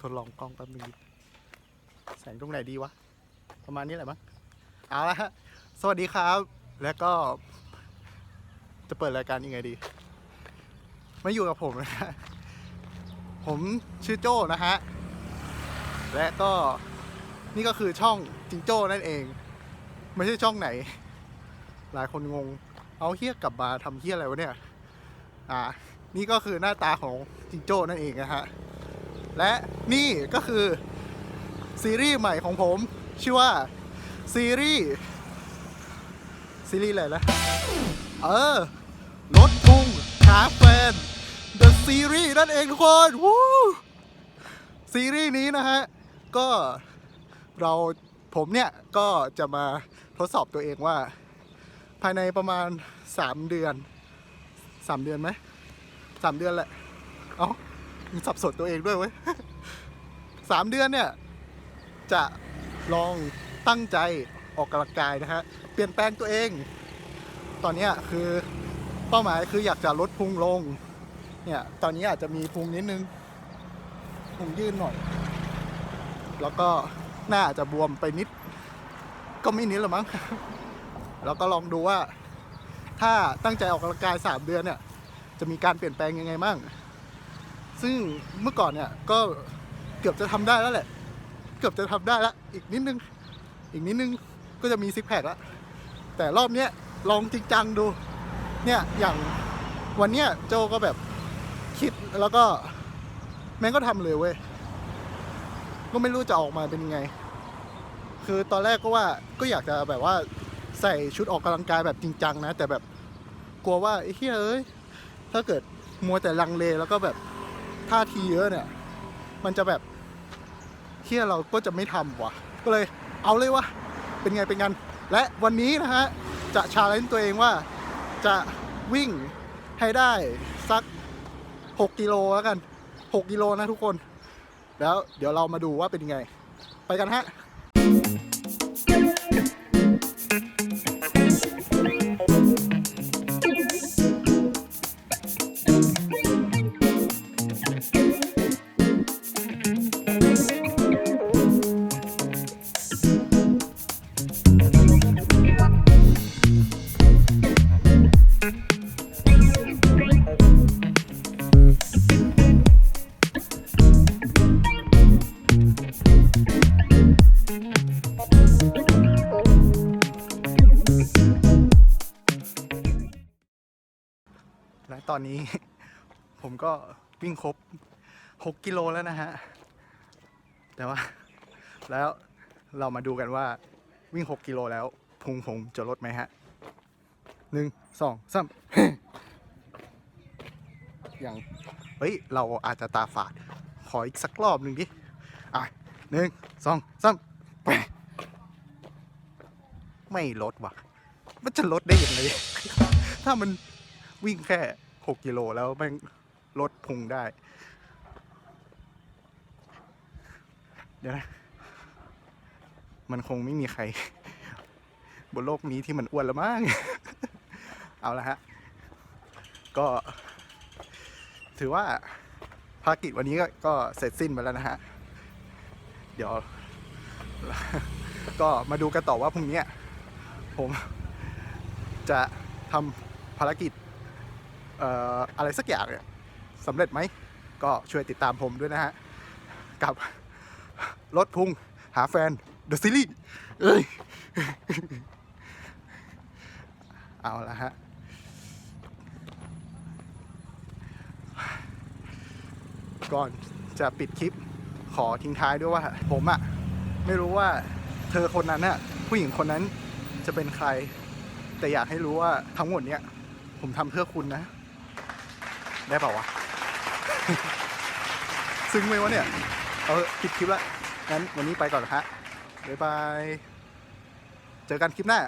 ทดลองกล้องแป๊บนึงแสงตรงไหนดีวะ ประมาณนี้แหละมั้งเอาละฮะสวัสดีครับ แล้วก็ จะเปิดรายการยังไงดี ไมาอยู่กับผมนะฮะผมชื่อโจ้นะฮะ และก็นี่ก็คือช่องจิงโจ้นั่นเอง ไม่ใช่ช่องไหน หลายคนงง เอาเฮี้ยกลับมาทำเฮี้ยอะไรวะเนี่ย อ่า นี่ก็คือหน้าตาของจิงโจ้นั่นเองนะฮะ และนี่ก็คือ ซีรีส์ใหม่ของผม ชื่อว่า ซีรีส์ ซีรีส์อะไรนะเออรถพุ่งหาแฟน The Series นั่นเองทุกคนวู้ซีรีส์นี้นะฮะ ก็เราผมเนี่ย ก็จะมาทดสอบตัวเองว่า ภายในประมาณ 3 เดือน 3 เดือนไหมสามเดือนแหละ เอ้า สับสนตัวเองด้วยเว้ยสามเดือนเนี่ย จะลองตั้งใจออกกำลังกายนะฮะ เปลี่ยนแปลงตัวเอง ตอนนี้คือเป้าหมายคืออยากจะลดพุงลง เนี่ย ตอนนี้อาจจะมีพุงนิดนึง พุงยื่นหน่อย แล้วก็หน้าอาจจะบวมไปนิด ก็ไม่นิดหรอมั้ง แล้วก็ลองดูว่า ถ้าตั้งใจออกกำลังกายสามเดือนเนี่ย จะมีการเปลี่ยนแปลงยังไงบ้าง ซึ่งเมื่อก่อนเนี่ยก็เกือบจะทำได้แล้วแหละ เกือบจะทำได้ล้วอีกนิดนึง อีกนิดนึงก็จะมีซิกแพคล้วแต่รอบเนี้ยลองจริงจังดู เนี่ยอย่างวันเนี้ยโจก็แบบคิดแล้วก็แม่งก็ทำเลยเว้ย ก็ไม่รู้จะออกมาเป็นยังไง คือตอนแรกก็ว่าก็อยากจะแบบว่าใส่ชุดออกกำลังกายแบบจริงจังนะ แต่แบบกลัวว่าไอ้เฮ้ยถ้าเกิดมัวแต่ลังเลแล้วก็แบบ ท่าทีเยอะเนี่ย มันจะแบบเที่ยเราก็จะไม่ทำว่ะ ก็เลยเอาเลยวะเป็นไงเป็นกัน และวันนี้นะฮะ จะชาเลนจ์ตัวเองว่าจะวิ่งให้ได้สัก 6 กิโลแล้วกัน 6 กิโลนะทุกคน แล้วเดี๋ยวเรามาดูว่าเป็นยังไง ไปกันฮะ และตอนนี้ ผมก็วิ่งครบ 6 กิโลแล้วนะฮะ แต่ว่า แล้วเรามาดูกันว่าวิ่ง 6 กิโลแล้ว พุงผมจะลดไหมฮะหนึ่งสองสามอย่างเฮ้ย เราอาจจะตาฝาด ขออีกสักรอบหนึ่งดิ อะหนึ่งสองสามไปไม่ลดว่ะ มันจะลดได้ยังไง ถ้ามัน วิ่งแค่ 6 กิโลแล้วแม่งลดพุงได้ เดี๋ยวนะ มันคงไม่มีใคร บนโลกนี้ที่มันอ้วนแล้วมั้ง เอาละฮะ ก็ ถือว่าภารกิจวันนี้ก็กเสร็จสิ้นไปแล้วนะฮะ เดี๋ยว ก็มาดูกันต่อว่าพรุ่งนี้ผมจะทำภารกิจ อะไรสักอย่างเนี่ยสำเร็จไหม ก็ช่วยติดตามผมด้วยนะฮะ กับรถพุงหาแฟน The Series เอ้ย เอาละฮะ ก่อนจะปิดคลิปขอทิ้งท้ายด้วยว่า ผมอะไม่รู้ว่าเธอคนนั้นน่ะผู้หญิงคนนั้นจะเป็นใคร แต่อยากให้รู้ว่าทั้งหมดเนี้ยผมทำเพื่อคุณนะ ได้เปล่าวะ ซึ้งไหมวะเนี่ย เออปิดคลิปละงั้นวันนี้ไปก่อนนะฮะบ๊ายบาย เจอกันคลิปหน้า